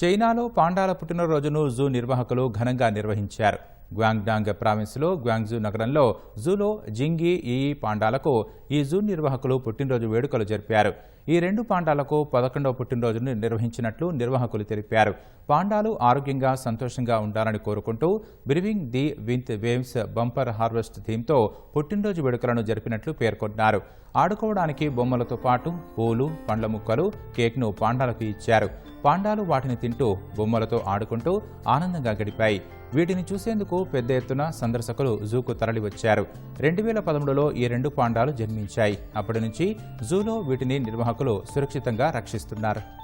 చైనాలో పాండాల పుట్టినరోజును జూ నిర్వాహకులు ఘనంగా నిర్వహించారు. గ్వాంగ్డాంగ్ ప్రావిన్స్లో గ్వాంగ్జూ నగరంలో జూలో జింగి ఈ పాండాలకు ఈ జూ నిర్వాహకులు పుట్టినరోజు వేడుకలు జరిపారు. ఈ రెండు పాండాలకు పదకొండవ పుట్టినరోజును నిర్వహించినట్లు నిర్వాహకులు తెలిపారు. పాండాలు ఆరోగ్యంగా సంతోషంగా ఉండాలని కోరుకుంటూ brewing the with waves bumper harvest థీమ్తో పుట్టినరోజు వేడుకలను జరిపినట్లు పేర్కొన్నారు. ఆడుకోవడానికి బొమ్మలతో పాటు పూలు పండ్ల ముక్కలు కేక్ను పాండాలకు ఇచ్చారు. పాండాలు వాటిని తింటూ బొమ్మలతో ఆడుకుంటూ ఆనందంగా గడిపాయి. వీటిని చూసేందుకు పెద్ద ఎత్తున సందర్శకులు జూకు తరలివచ్చారు. రెండు వేల పదమూడులో ఈ రెండు పాండాలు జన్మించాయి. అప్పటి నుంచి జూలో వీటిని నిర్వాహకులు సురక్షితంగా రక్షిస్తున్నారు.